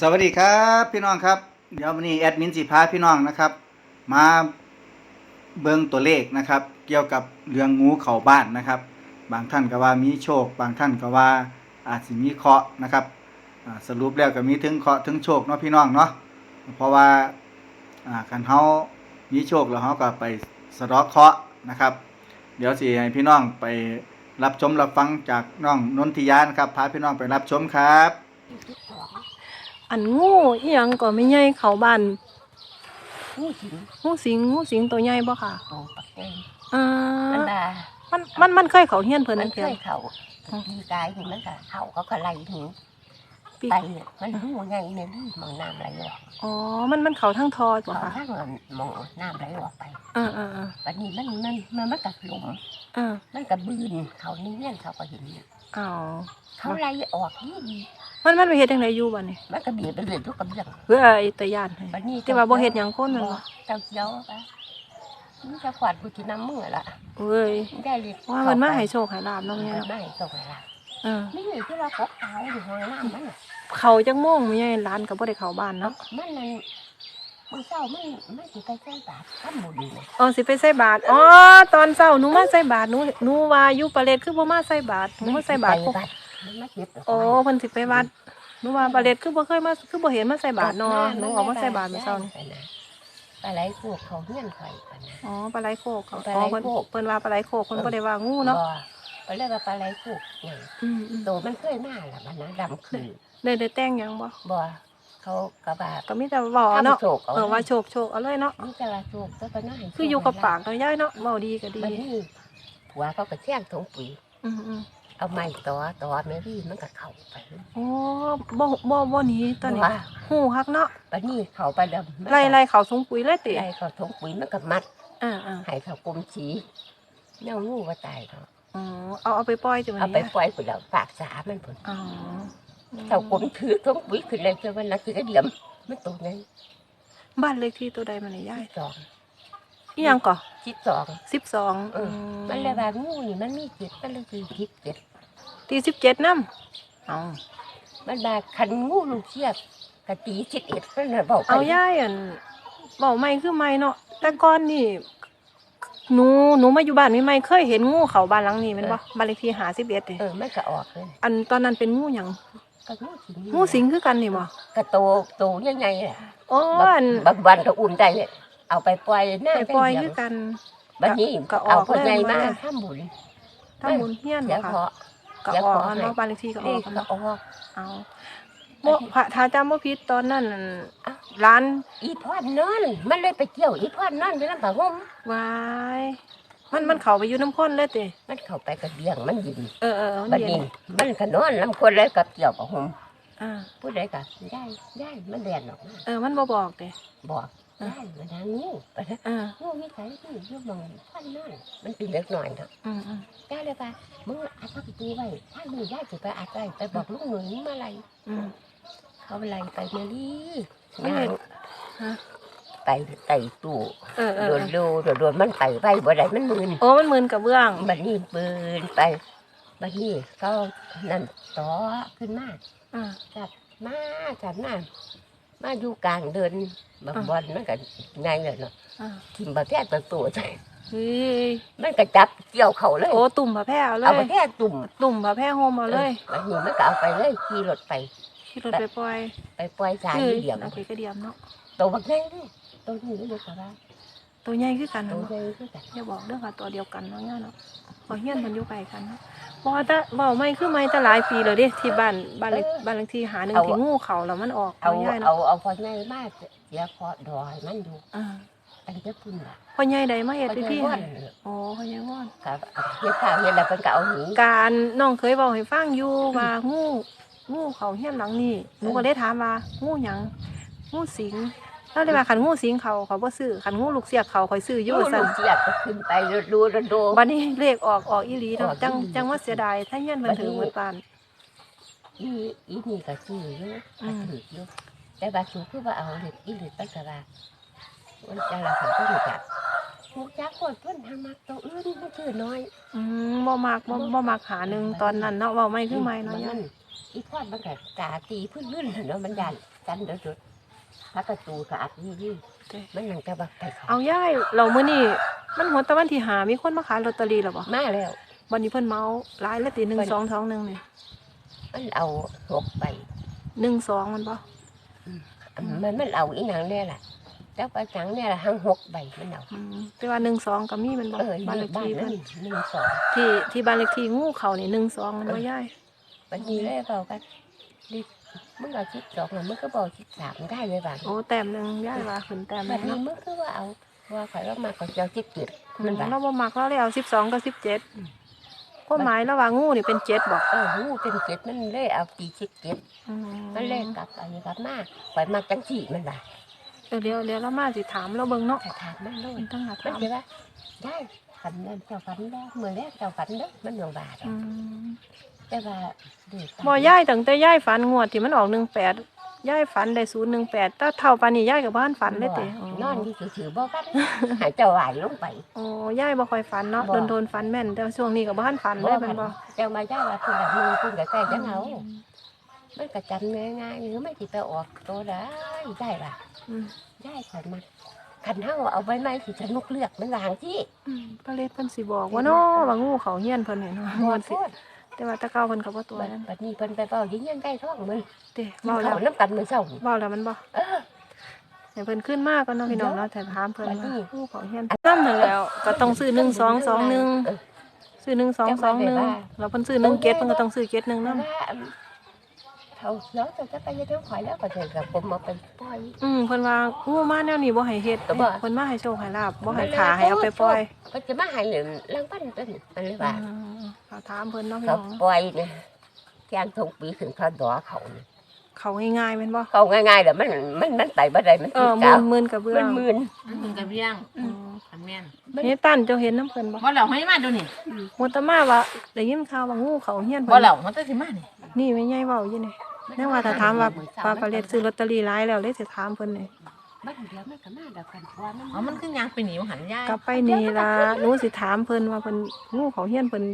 สวัสดีครับพี่น้องครับ เดี๋ยววันนี้แอดมินสิพาพี่น้องนะครับ มาเบิ่งตัวเลขนะครับ เกี่ยวกับเรื่องงูเข้าบ้านนะครับ บางท่านก็ว่ามีโชค บางท่านก็ว่าอาจสิมีเคราะห์นะครับสรุปแล้วก็มีถึงเคราะห์ถึงโชคเนาะพี่น้องเนาะเพราะว่าอ่าคันเฮามีโชคแล้วเฮาก็ไปสะเดาะเคราะห์นะครับ เดี๋ยวสิให้พี่น้องไปรับชมรับฟังจากน้องนนทิยานครับพาพี่น้องไปรับชมครับ อันงูอีหยังก็ไม่ใหญ่เขาบ้านนี่สิงงูสิงงูสิงตัวใหญ่บ่ค่ะโตปักเองอ่ามันดามันมันมันเคยเขาเฮียนเพิ่นมันั่นนเคเพียงยเขาปีกายนี่มันก็เขาเขาก็ไล่หนีปีไปเนี่ยมันหูไงเนี่ยนี่มองน้ำไหลออกอ๋อ มันมันเขาทั้งทอบ่เขาค่ะข้างมันมองน้ำไหลออกไปอ่าอ่าอ่าวันนี้มันมันมันมันก็หลุมอ่ามันก็บืนเขานี่เนี่ยเขาก็เห็นเนี่ยอ้าวเขาไล่ออกนี่ดี มันมันไปเฮ็ดจังไดอยู่บัดนี้มันก็เบียดไปเรื่อยทุกกำลังเพื่อไอ้ตะย่านให้วันนี้ แต่ว่าบ่เฮ็ดหยังคนนั่นบ่เจ้าเจียวปะนี่จะขวาดบุตรน้ำมือละเอ้ยได้เลยว่ามันมาให้โชคให้ลาบเนาะมันแม่เนาะไม่ให้ส่งละเออนี่เลยที่เราพกเอาอยู่ห้องน้ำมันน่ะเขาจังโมงไม่ใหญ่ร้านก็บ่ได้เข้าบ้านเนาะมันนั่นมันเศร้ามันมันสิไปใช้บาทข้ามบุญเลยอ๋อสิไปใส่บาตรอ๋อตอนเช้าหนูมาใส่บาตรหนูหนูว่าอยู่ประเลดคือบ่มาใส่บาตรหนูมาใส่บาตรไปวัด มันมาเก็บดกโอ้ไม้เพิ่นสิไปวัดหนูว่าบาเลดคือบ่เคยมาคือบ่เห็นมาใส่บาตรเนาะหนูออกมาใส่บาตรเมื่อเช้านี่ปลาไหลพวกเขาเงี้ยนไข่กันนะอ๋อปลาไหลโคกเขาปลาอ๋ไหลอเพิ่นโคกเพิ่นว่าปลาไหลโคกเพิ่นบ่ได้ว่างูเนาะบ่เรียกว่าปลาไหลพวกเนี่ยอืมอืมโตมันเคยมาละมันนะดำขึ้นได้ได้แต่งหยังบ่บ่เขากระบาดก็มีแต่เว้าเนาะโศกเอาเออว่าโชคโชคเอาเลยเนาะนี่จะละโศกแล้วก็น่าให้คืออยู่กับปากเนาะยายเนาะเว้าดีก็ดีมันนี่ผัวเขาก็แช่งถุงปุ๋ยอืมอืม เอาไม้ต่อต่อแมรี่มันก็เข้าไปโอ้บ่บ่บ่หนีตอนนี้ว่าฮู้คักเนาะปนี่เขาไปดำไล่ไล่เขาสูงปุ๋ยเลยติไล่เขาถุงปุ๋ยมันก็มัดอ่าอ่าให้เขากลมสีเน่างูว่าตายเนาะอ๋อเอาเอาไปปล่อยจังเอาได๋ไปปล่อยผุดแล้วปากสามันผุดอ๋อเขากลมถือถุงปุ๋ยขึ้นเลยเจ้าวันนั้นคือกระเดียมมันตรงนั้นบ้านเลขที่ตัวใดมันนี่ยายที่สอง อีหยังก่อที่สอง12เออมันเลยว่างูนี่มันมีเจ็ดมันเลยคือพิษเจ็ดตี17นำเอามันมาคันงูลูกเชียบกะตีสิบเอ็ดมันเลยบอกไปเอาย่ายอันเบาไม่คือไม่เนาะแต่ก่อนนี่หนูหนูมาอยู่บ้านไม่ไม่เคยเห็นงูเขาบ้านหลังนี้แมันบ่บ้านเลขที่หาสิบเอ็ดเออมันก็ออกเลยอันตอนนั้นเป็นงูหยังก็งูสิงงูสิงคือกันนี่บ่กระโตโตยังไงอะโอ้อันบางวันก็อุ่นใจเลย เอาไปปล่อยหน้าไปปล่อยจังคือกันบัดนี้ก็ออกเอาคนใหญ่เลยมาว่าทำบุญทำบุญเฮียนเดี๋บ่ยวค่ะเพาะก็เดี๋ยวออกขออันให้เนาะบ้านเลขที่ก็อเลอกขกันก็เนาะออกเอาบ่พระถ้าจำบ่ผิดตอนนั้นนั่นอ้าวร้าน อีพอนนอนมันเลยไปเกี่ยวอีพอนนอนไปน้ำปลาห่มวายมันมันเข้าไปอยู่น้ำข้นเลยติมันเข้าไปกระเบียงมันยินเออเออมันบัดเย็นนี้มันก็นอนลำคนเลยกับเกี่ยวกับห่มอ่าผู้ใดก็ได้ได้มันแดนออกมาเออมันบ่บอกติบอกอะ ได้มันทางงูไปนะอ่างูมีสายที่อยุ่มองพันนั่นมันเป็นเล็กหน่อยเนาะอืมอืมได้เลยป่ะมึงอัดเข้าไปดูไว้ถ้ามึงได้จะไปอัดไว้ไปบอกลูกหนุ่ยมาอะไรอืมเขาอะไรไปเมลี่ไม่งาเห็นนฮะไปไต่ตู้เออเออโดเอนอดูโดนโดนมันไปไว้บ่ได้มันมืนโอ้มันมึนกับเบื้องบัดนี้ปืนไปบัดนี้ก็นั่นต่อขึ้นมาอ่าจัดมาจัดมา มาอยู่กลางเดินบางบอลมันก็ง่ายเลยเนาะอ่าทิมบะแพทย์ตัวตัวใจเฮ้ยมันก็จับเกี่ยวเขาเลยโอ้ตุ่มผาแพร่เอาเลเอายบะแพทย์ตุ่มตุ่มผาแพร่โฮมเอาเลยบัดนี้มันก็เอาไปเลยขี่รถไป ขี่รถไปปล่อยไปปล่อยสายคือเดียวโอเคก็เดียมเนาะตัวบักง่ายเลยตัวนี้ไม่รู้ว่า ตัวใหญ่คือกันตันะวใหญ่คือกันอย่าบอกเด้อค่ะตัวเดียวกันเนาะเนี่ยเนาะขอเฮียนมันอยู่ไกลกันเนาะบ่แต่เว้าไม่คือไม่แต่หลายปีเลยเด้ที่บ้านบ้านเลขบ้านเลขที่หาหนึ่งที่งูเขาแล้วมันออกเอาเอาง่ายเอาเนาะเอาพอง่ายมากเสียพอดอยมันอยู่อ่าอันนี้พุ่นละพ่อใหญ่ใดมาเฮ็ดพอพิง่าธียว่ให้นอ๋อพ่อใหญ่ว่อนครับเฮ็ดข้าวเฮ็ดแล้วเพิ่นก็เอาหนีการน้องเคยบอกให้ฟังอยู่ว่างูงูเขาเฮียนหลังนี่หนูก็ได้ถามว่างูหยังงูสิง แล้วเลยว่าขันงูสิงเขาเขาบ่ซื้อขันงูลูกเสียกเขาคอยซื้ออยู่ลูสั่นกเสียบก็ขึ้นไปดูดูดูบัดนี้เลขออกออกอีหลีเนาะออกอีหลีจังจังว่าเสียดายถ้าเฮียนเพิ่นถึงหมดปานอีอีนี่ก็ซื้ออยู่อืก็มถืออยู่แต่บาสูคือว่าเอาเห็ดอีหลีไปกะว่ามันจะละเขาก็รู้จักหูจักคนเพิ่นทำมักตัวอื่นมันชื่อน้อยอืมบ่มักบ่บ่มักหาหนึ่งตอนนั้นเนาะเว้าไม่คือไม่เนาะมัยายนอีพอดมันก็กาตีพื้นลื่นเนาะมันยันกันเด้อจุด พักกระตูกอาดนี่นี่เด้มันนั่งจะบักไปเขาเอาย่ายเรามื้อนี้มันหัวตะวันที่หามีคนมาขายลอตเตอรี่แล้วบ่มาแล้ววันนี้เพิ่นเมาหลายแล้วติ1 2 2 1นี่มันเอาหกไป1 2มันบ่มันมันเอาอีหนังเนี่ยแหละแล้วไปหนังเนี่ยแหละทั้งหกใบมันเอาอืมแต่ว่า1 2ก็มีมันบ่เออบ้านเลนี่ขบ้านที่นั้เพิ่นนหนึ่งสองที่ที่บ้านเลขที่งูเขานี่1 2มันบ่ย่ายวันนี้เลยเปล่ากันดิ มึงเอาชิดสองมึงก็บอกชิดสามได้เลยบ้างโอ้แต้มหนึงย่ายว่าขึ้นแต้มหแบนึบงนี้เนาะมึงก็ว่าเอาว่าข่อยว่ามาข่อยจะเอาชิดเกิดมันแบบเราบ่มักเราเลยเอา12กับ17ความหมายแล้วว่างูนี่เป็น7บ่เออหูเป็นเจ็ดมันเลยเอาตีชิดเจ็ดอืมันเลยกลับไปกลับมาข่อยมาจังสี่มันแบบเออเดี๋ยวเดี๋ยวเรามาสิถามเราเบิ่งเนาะถ้าถามมันเลย มันต้องหามันถามจะว่าได้ฝันนั่นเจ้าฝันได้เมื่อแรกเจ้าฝันเด้อมันหลวงบาทอืม แต่ว่าเด็กบ่ย่ายตั้งแต่ย่ายฝันงวดที่มันออก18ย่ายฝันได้018ถ้าเท่าปานนี้ย่ายกับบ้านฝันเลยตินอนที่ถือๆบ่กันหายเจ้าไหวลงไป โอ้ย่ายบ่ค่อยฝันเนาะบ่ โดนๆฝันแม่นแต่ว่าช่วงนี้ก็บ่ทันฝันเลยแม่นบ่เจ้ามาเจ้าว่าคุณดับมือคุณกับใกล้จังเอามันก็จำง่ายๆหรือไม่ติไปออกตัวได้ได้ล่ะอืมได้ข่อยมาคันเฮาเอาไว้ไหมสิสนุกเลือกมันวางที่อืมพระเลศเพิ่นสิบอกว่าเนาะว่างูเขาเฮียนเพิ่นนี่เนาะบ่มันโทสิษ แต่ว่าแตะเก่าเพิ่นก็บ่ตัวบัดนั้นบัดนี้เพิ่นไปเป้ายิงยังได้ท้องมันเด้เว้าเว้าแล้วน้ำกันมื้อเช้านี่เว้าแล้วมันบ่เออให้เพิ่นขึ้นมาก่อนเนาะพี่น้องเนาะแต่ถามเพิ่นบัดว่านี้งูเขาเฮียนนำนั่นแล้วก็ต้องซื้อ1221เออซื้อ1221แล้วเพิ่นซื้อ17เพิ่นก็ต้องซื้อ71เพราะนำว่า เขาเนาะจะไปยังข่อยแล้วก็จะกับผมมาเป็นปล่อย อืมเพิ่นว่างูมาแนวนี้บ่ให้เฮ็ดก็บ่ เพิ่นมาให้โชคให้ลาบบ่ให้ขาให้เอาไปปล่อยก็จะมาใหายเหลืองลังปั้นเป็นมันเลยว่าอืมเขาถามเพิ่นเนาะพี่เขาน้องปล่อยเนี่ยแกงทงปีถึงเขาดอเขาเนี่ยเขาง่ายๆแม่นบ่เขาง่ายๆแต่มันมันมันไต่บ่ได้มันเอติอดหมื่กานวหมื่นกระเบื้อมันงมืนมันกระเบียงอืมขันแม่นเฮ็ดตันเจ้าเห็นน้ำเพิ่นบ่บ่เหล่าให้มาดูนี่มตมาว่าได้ยินข่าวว่างูเขาเฮียนบ่เพิ่นเหล่ามันจะสิมานี่นี่แม่ใหญ่เว้าอยู่นี่ แน่ว่าถ้าถามว่าปลาปลาเล็ดซื้อลอตเตอรี่หลายแล้วเลยสิถามเพิ่นนี่บ้านเดียวมันก็มาเดียวกันเพราะว่ามันอ๋อมันคือยางไปหนีหันยายกลับไปนี่ล่ะหนูสิถามเพิ่นว่าเพิ่นงูเขาเฮียนเพิ่น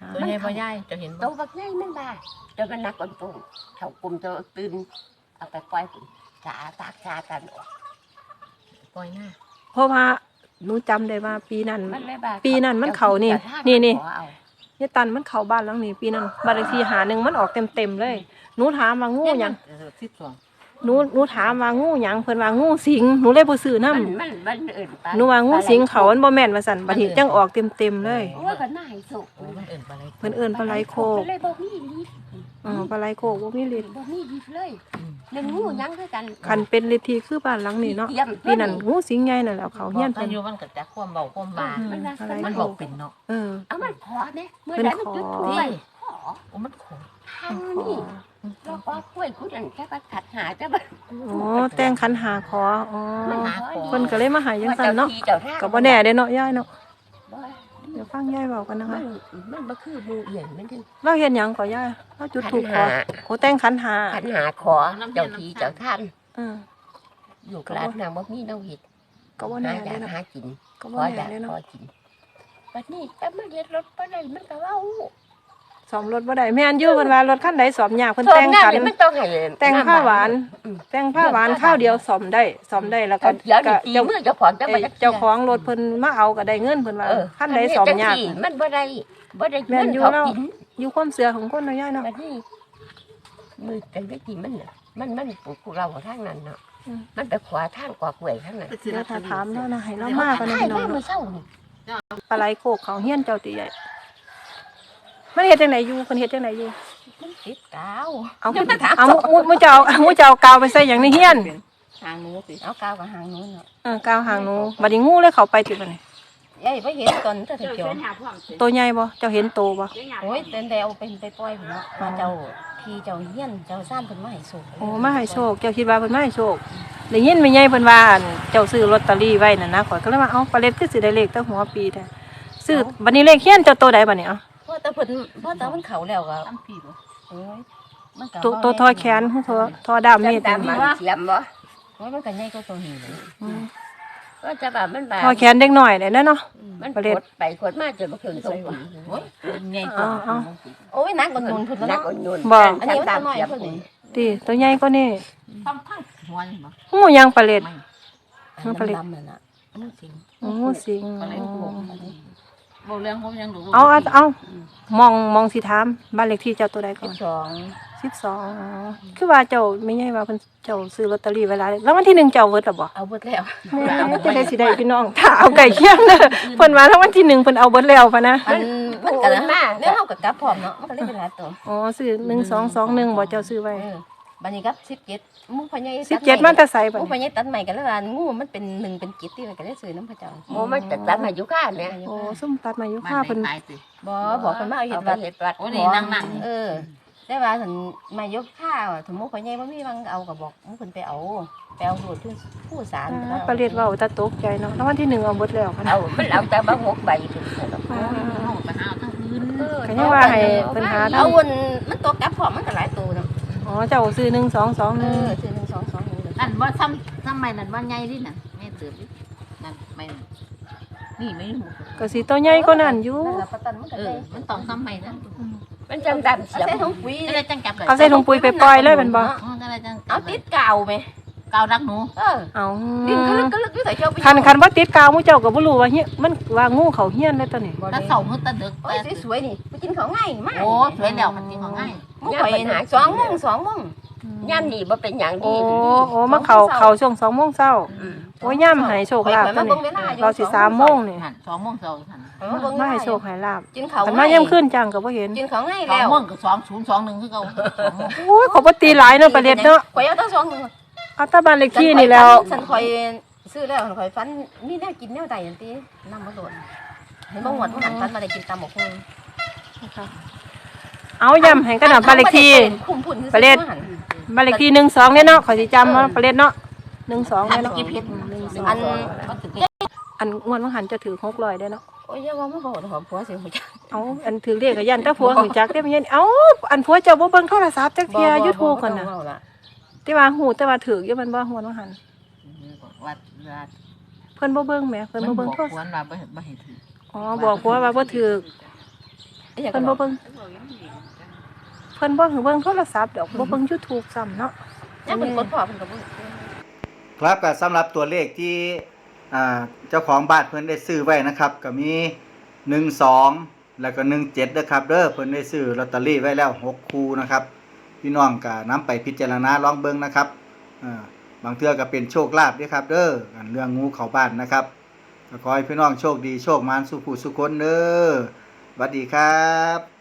อ่าตัวใหญ่บ่ยายจะเห็นโตบ่บักใหญ่มันบ้าเดี๋ยวมันหนักคนปุ่มเขากลุ่มจะตื่นเอาไปปล่อยปุ่มชาตากชากันออกปล่อยหน้าเพราะว่าหนูจำได้ว่าปีนั้นมันเลยบ้าปีนั้นมันเข้านี่แต่ถ้านี่นี่ ขอเอาเฮ็ดตันมันเข้าบ้านหลังนี้ปีนั้นบ้านเลขที่หาหนึ่งมันออกเต็มๆเลยหนูถามว่างูหยังสิบสองหนูหนูถามว่างูหยังเพิ่นว่างูสิงหนูเลยบ่ซื้อนำมันมันมันเอื่นไปหนูว่างูสิงเขามันบ่แม่นว่าซั่นบัดนี้จังออกเต็มๆเลย โอ้ยก็น่าให้สุกโอ้มันเอิ่นปลาไหลเพิ่นเอิ้นปลาไหลโคกเลยบ่มีลิฟอ๋อปลาไหลโคกบ่มีฤทธิ์บ่มีลิฟเลย เรื่องงูยังคือกันคันเป็นฤทธิ์ที่คือบ้านหลังนี้เนาะตรียมปีนั้นงูสิงใหญ่นั่นแหละเขาเฮียนกัเพิ่นนอยู่มันก็จักความเบาความบาอืมมันว่าอะไรมันโคบอกกเป็นเนาะเออ เอามันขอแม่เมื่อเพิ่นใดมันจุดขอถูกไปขอโอ้มันโขงทางนี่แล้วก็กล้วยคุณอันจะมาขัดหาจะมาโอ้แต่งขันหาขออ๋อมันหาเพิ่นก็เลยมาใหาจังซั่นเนาะเจ้าที่ก็เจ้าบ่ทางแน่เด้เนาะยายเนาะบ่เดี๋ ยวฟังยายเว้ากันนะมัคะนมันบ่คือหมูเอียนมันถึงเราเฮ็ดหยังก็ยายเราจุดขันธูปขอหาโอ้แต่งขันหาขันหาขอเจ้าที่เจ้าท่านเอออยู่กลางนางบ่มีเนาเฮ็ดก็บ่หาแน่อเด้ยากเนาะหากินก็ขบ่ออแน่ยากเด้ขเนาะอกินบัดนี้แต่มาเฮ็ดรถบ่ได้มันก็เว้าซ่ อมรถบ่ได้แม่นอยู่เพิ่นว่ารถคันใดซ่อมยากเพิ่นส่วแต่นงงานขันนี่มันต้องให้แต่งผ้าหวานอืมแต่งผ้าหวานข้าวเดียวซ่อมได้ซ่อมได้แล้วก็เดี๋ยวนี่ก็ตีเจ้ามือเจ้าของจะเอ้บ่ยอยากเจ้าของรถเพิ่นมาเอาก็ได้เงินเพิ่นว่าเออคันใดซ่อมยากจังสิมันบ่ได้บ่ได้แม่เงินนอยู่เขาแล้วกินอยู่ความเสือของคนเนาะยายเนาะบัดนี้มือจังได้กินมันน่ะมันมันปลูกพวกเราทางนั้นเนาะอืมมันไปขวาทางกว่ากล้วยทางนั้นเดี๋ยวถ้าถามแล้วนะให้เรามากันนะใช่พี่น้องแม่มื้เนาะอเช้านี่ปลาไหลโคกเขาเฮียนเจ้าตีใหญ่ มันเฮ็ดจังไดอยู่เพิ่นเฮ็ดจังไดอยู่มันติดกาวเอาดี๋ยวมันถามเอามุมุเจ้าเอามุเจ้ากาวไปใส่หยังในเฮียนทางหนู้สิเอากาวกับหางนู้นเนาะเออกาวหางหนูบัดนี้งูเลยเข้าไปติบัดนี้ยายบ่เห็นตอนเจ้าเขียวตัวใหญ่บ่เจ้าเห็นโตบ่โอ้ยเต็นแต่เอาเป็นไปปล่อยพุ่นเนาะว่าเจ้าพี่เจ้าเฮียนเจ้าซ่านเพิ่นมาให้สูงโอ้มาให้โชคเจ้าคิดว่าเพิ่นมาให้โชคได้ยินแม่ใหญ่เพิ่นว่าอั่นเจ้าซื้อลอตเตอรี่ไว้นั่นนะข่อยก็เลยว่าเอ้าปลาเล็ดคือสิได้เลขตั้งหัวปีแท้ซื้อบัดนี้เลขเฮียนเจ้าโตใดบัดนี้เอ้า เพราะแต่เพิ่นเพราะแต่มันเขาแล้วก็ทำผีบ่โอ้ยมันก็โตโตทอแขนคือโทอทอดามเม็ดตามนี่มาเสียมบ่โอ้ยมันก็ใหญ่กว่าตัวนี้เลยอืมก็จะแบบมันแบบพอแขนเด็กหน่อยเลยนะเนาะมันประเด็นขดไปขดมาจนมาถึงตรงนี้โอ้ยไงเอาเอาโอ้ยนักกว่านุ่นพุ่นแล้วนักเนาะอ่อนนุ่นบอกอันนี้มันน้อยเพิ่นนี่ดีตัวใหญ่ก็นี่ทั้งทั้งหัวนี่บ่งูยังปลาเล็ดอันดำๆนั่นน่ะมันสิงงูสิงก็เลยบวกบ่เรื่องผมยังรู้เอาเอาเอา มองมองสิถามบ้านเลขที่เจ้าตัวใดก่สิอบนสองสิบสองคือว่าเจ้าไม่ใช่ว่าเพิ่นเจ้าซื้อลอตเตอรี่ไว้หลายแล้ววันที่หนึ่งเจ้าเวิร์ดหรอบ่เอาเบิดแล้วแม่จะได้สิได้พี่น้องถ้าเอาไก่เคี่ยงเด้อเพิ่นว่าแล้ววันที่หนึ่งเพิ่นเอาเบิดแล้วพะนะมันมันก็มาแล้วเฮาก็กลับพร้อมเนาะมันก็เลยเป็นหลายตัวอ๋อซื้อหนึ่งสองสองหนึ่งบ่เจ้าซื้อไว้ เออบัดนี้กับ17หมู่พ่อใหญ่สิบเจ็ดมันจะใส่หบัดมู่พ่อนี้ใหญ่ตัดใหม่กันแล้วว่างูมันเป็นหนึ่งเป็นจิตที่มันก็ได้ซื้อน้ำพระเจ้าโอ้มันจะตัดมาอยู่ข้างเนี่ยโอ้ซุ่มตัดมาอยู่มาค่าเป็เพิ่นนขายสิบ่บอกเพิ่นมาเอาเฮ็เอาดไปวัด เห็ดวัดโอ้นี่นั่งนั่งเออ ได้ว่าถึงมายกข้าวถึงหมู่พ่อใหญ่บ่มีวังเอาก็บอกหมู่เพิ่นไปเอาไปเอาโดดที่ผู้สารอ่าปลาเล็ดเว้าตาตกใจเนาะแล้ววันที่หนึ่งเอาเบิดแล้วพะนะเอามันเอาแต่บางหกใบถึงอ่า เอาไปหาทั้งอื่นเออก็ยังว่าให้เพิ่นหาทำเอาวนมันตัวกลับพร้อมมันก็หลายตัวเนาะ อ๋อเจ้าซื้อหนึ่งสองสองหเอนึ่งอซื้อ1 2 2 1นั่นว่าซ้ำซ้ำใหม่นั่นว่าใหญ่ดิน่ะแม่เติบดินั่นไม่นี่ไม่รู้ก็สิตัวใหญ่ก็นั่นอยู่นั่นล่ะปะตันมันก็เอได้อมันต้องซ้ำใหม่นั่นมันจำดำเสียเอามใส่ถุงปุ๋ยก็เลยจังจับเลยเอาใส่ถุงปุ๋ยไปปล่อยเลยเป็นบ่ อ๋อก็เลยจังเอาติดกาวไหม กาวรักหนูเออเอาดิ้นกระลึกกระลึกอยู่ใส่เจ้าไปคันคันบ่ติดกาวหมู่เจ้าก็บ่รู้ว่าเฮียมันว่างูเขาเฮียนเลยตัวนี้ถ้าเสามือตะดึกโอ้ยสวยๆนี่ไปกินของง่ายมากโอ้สวยแล้วมันจริงของง่ายมุกข่อยหาสองโมงสองโมงย่ำนี่บ่เป็นอย่างโอ้ดีโอ้มาเขาเขาช่วงสองโมงเช้าอืมโอ้ย่ำให้โชคลาภตัวนี้เราสิสามโมงนี่หันสองโมงเสาร์หันมาเบิ่งมาให้โชคให้ลาภกินเขาคันมาย่ำขึ้นจังก็บ่เห็นกินของง่ายสองแล้วโมงกับสองศูนย์สองหนึ่งคือเขาสองโมงโอ้ยเขาบ่ตีหลายเนาะประเด็ดเนาะข่อยเอาตั้งสองมือ เอาแตาบ้านเลขที่นี่แล้ว ฉันข่อยซื้อแล้วข่อยฟันมีแนวกินแนวใดอันตีนำมาโดดเห็นบ่หมดว่าหันฟันมาได้กินตำบักหุ่งเอาย่ำให้กระดาษบ้านเลขที่คุ้มพุ่นประเด็ดบ้านเลขที่หนึ่งสองเนี่ยเนาะขอยสิจำว่าประเด็ดเนาะหนึ่งสองเนี่ยเนาะอันก็ถึงอันงวดว่าหันจะถือหกร้อยได้เนาะโอ้ยอย่าว่ามาบอกหอมผัวสิหัวจักเอาอันถือเรียกกับยันแต่ผัวหูจักได้ไม่ยันเอาอันผัวเจ้าบ่เบิ่งโทรศัพท์จักเที่ยยูทูบก่อนน่ะ แต่ว่าหูแต่ว่าถืออยู่มันบ่ฮู้ว่าหันวัดวัดเพิ่นบ่เบิ่งแหมเพิ่นมันบ่บอเบิ่กงโทรควศัพท์รว่าไม่ไม่เห็นถืออ๋อบอกผัวว่าบ่ถือเพิ่นบ่เบิ่งเพิ่นบ่ถือเบิ่งโทรศัพท์ดอกบ่เบิ่ง YouTube ซ้ำเนาะยังเป็นคนพ่อเพิ่นก็บ่ครับก็สำหรับตัวเลขที่อ่าเจ้าของบ้านเพิ่นได้ซื้อไว้นะครับ ก็มี 12 แล้วก็ 17เด้อครับเด้อเพิ่นได้ซื้อลอตเตอรี่ไว้แล้ว 6 คู่นะครับ พี่น้องก็นำไปพิจารณาลองเบิ่งนะครับอ่าบางเทื่อก็เป็นโชคลาภด้วยครับ เด้ออเรื่องงูเขาบ้านนะครับขอให้พี่น้องโชคดีโชคมานสุขุสุขคนเด้อสวัสดีครับ